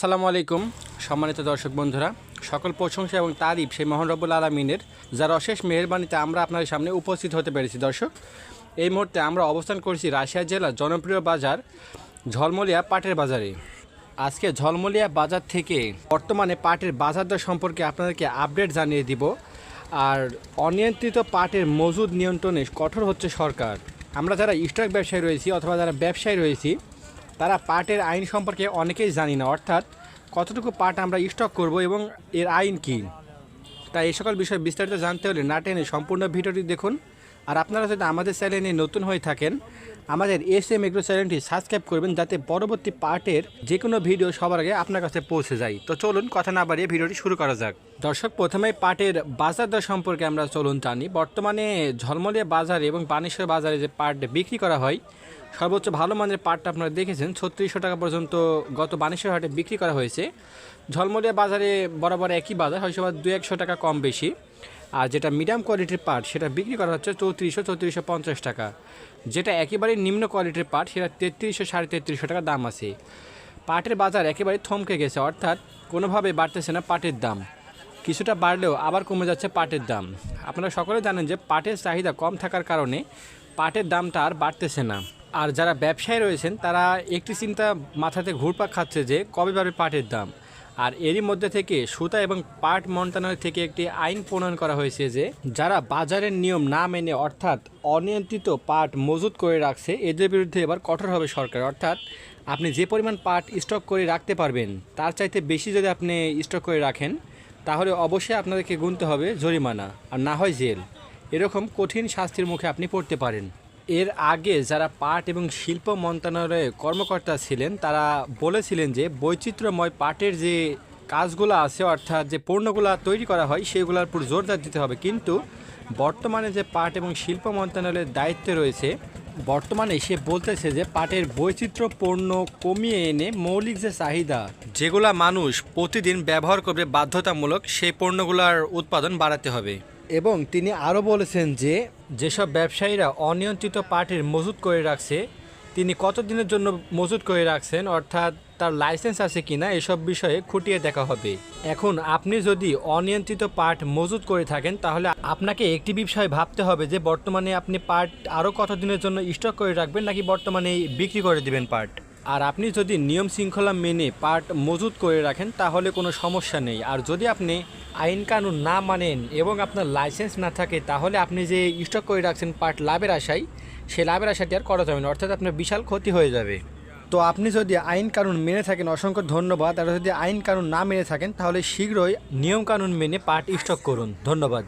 আসসালামু আলাইকুম, সম্মানিত দর্শক বন্ধুরা। সকল প্রশংসা এবং তারিফ সেই মোহন রব্বুল আলমিনের, যার অশেষ মেহরবানিতে আমরা আপনাদের সামনে উপস্থিত হতে পেরেছি। দর্শক, এই মুহূর্তে আমরা অবস্থান করছি রাশিয়া জেলার জনপ্রিয় বাজার ঝলমলিয়া পাটের বাজারে। আজকে ঝলমলিয়া বাজার থেকে বর্তমানে পাটের বাজার দর সম্পর্কে আপনাদেরকে আপডেট জানিয়ে দিব। আর অনিয়ন্ত্রিত পাটের মজুদ নিয়ন্ত্রণে কঠোর হচ্ছে সরকার। আমরা যারা স্টক ব্যবসায়ী রয়েছি অথবা যারা ব্যবসায়ী রয়েছি তারা পাটের আইন সম্পর্কে অনেকেই জানি না, অর্থাৎ কতটুকু পাট আমরা স্টক করব এবং এর আইন কী? তাই এই সকল বিষয়ে বিস্তারিত জানতে হলে না টেনে সম্পূর্ণ ভিডিওটি দেখুন। আর আপনারা যদি আমাদের চ্যানেলে নতুন হয়ে থাকেন, আমাদের এস এম এগ্রো চ্যানেলটি সাবস্ক্রাইব করবেন যাতে পরবর্তী পার্টের যে কোনো ভিডিও সবার আগে আপনার কাছে পৌঁছে যায়। তো চলুন কথা না বাড়িয়ে ভিডিওটি শুরু করা যাক। দর্শক, প্রথমেই পাটের বাজার দর সম্পর্কে আমরা চলুন জানি। বর্তমানে ঝলমলিয়া বাজারে এবং বানেশ্বর বাজারে যে পাট বিক্রি করা হয়, সর্বোচ্চ ভালো মানের পাটটা আপনারা দেখেছেন। ছত্রিশশো টাকা পর্যন্ত গত বানেশ্বর হাটে বিক্রি করা হয়েছে। ঝলমলিয়া বাজারে বরাবর একই বাজার হয়তো দু একশো টাকা কম বেশি। আর যেটা মিডিয়াম কোয়ালিটির পাট সেটা বিক্রি করা হচ্ছে চৌত্রিশশো চৌত্রিশশো পঞ্চাশ টাকা। যেটা একেবারে নিম্ন কোয়ালিটির পাট সেটা তেত্রিশশো, সাড়ে তেত্রিশশো টাকা দাম আছে। পাটের বাজার একেবারে থমকে গেছে, অর্থাৎ কোনোভাবে বাড়তেছে না পাটের দাম। কিছুটা বাড়লেও আবার কমে যাচ্ছে পাটের দাম। আপনারা সকলে জানেন যে পাটের চাহিদা কম থাকার কারণে পাটের দামটা আর বাড়তেছে না। আর যারা ব্যবসায়ী রয়েছেন, তারা একটি চিন্তা মাথাতে ঘুরপাক খাচ্ছে যে কবে বাড়বে পাটের দাম। আর এরই মধ্যে থেকে সুতা এবং পাট মন্ত্রণালয় থেকে একটি আইন প্রণয়ন করা হয়েছে যে যারা বাজারের নিয়ম না মেনে অর্থাৎ অনিয়ন্ত্রিত পাট মজুত করে রাখছে, এদের বিরুদ্ধে এবার কঠোর হবে সরকার। অর্থাৎ আপনি যে পরিমাণ পাট স্টক করে রাখতে পারবেন, তার চাইতে বেশি যদি আপনি স্টক করে রাখেন, তাহলে অবশ্যই আপনাদেরকে গুনতে হবে জরিমানা, আর না হয় জেল। এরকম কঠিন শাস্তির মুখে আপনি পড়তে পারেন। এর আগে যারা পাট এবং শিল্প মন্ত্রণালয়ে কর্মকর্তা ছিলেন, তারা বলেছিলেন যে বৈচিত্র্যময় পাটের যে কাজগুলো আছে, অর্থাৎ যে পণ্যগুলো তৈরি করা হয়, সেগুলোর উপর জোরদার দিতে হবে। কিন্তু বর্তমানে যে পাট এবং শিল্প মন্ত্রণালয়ের দায়িত্বে রয়েছে, বর্তমানে সে বলতেছে যে পাটের বৈচিত্র্য পণ্য কমিয়ে এনে মৌলিক যে চাহিদা, যেগুলা মানুষ প্রতিদিন ব্যবহার করবে বাধ্যতামূলক, সেই পণ্যগুলোর উৎপাদন বাড়াতে হবে। এবং তিনি আরও বলেছেন যে, যেসব ব্যবসায়ীরা অনিয়ন্ত্রিত পাটের মজুত করে রাখছে, তিনি কতদিনের জন্য মজুত করে রাখছেন, অর্থাৎ তার লাইসেন্স আছে কিনা এসব বিষয়ে খুঁটিয়ে দেখা হবে। এখন আপনি যদি অনিয়ন্ত্রিত পার্ট মজুত করে থাকেন, তাহলে আপনাকে একটি বিষয় ভাবতে হবে যে, বর্তমানে আপনি পার্ট আরও কতদিনের জন্য স্টক করে রাখবেন, নাকি বর্তমানে বিক্রি করে দিবেন পাট আর আপনি যদি নিয়ম শৃঙ্খলা মেনে পাট মজুত করে রাখেন, তাহলে কোনো সমস্যা নেই। আর যদি আপনি আইন কানুন না মানেন এবং আপনার লাইসেন্স না থাকে, তাহলে আপনি যে স্টক করে রাখছেন পাট লাভের আশায়, সে লাভের আশাটি আর করা যাবে না। অর্থাৎ আপনার বিশাল ক্ষতি হয়ে যাবে। তো আপনি যদি আইন কানুন মেনে থাকেন, অসংখ্য ধন্যবাদ। আর যদি আইন কানুন না মেনে থাকেন, তাহলে শীঘ্রই নিয়ম কানুন মেনে পাট স্টক করুন। ধন্যবাদ।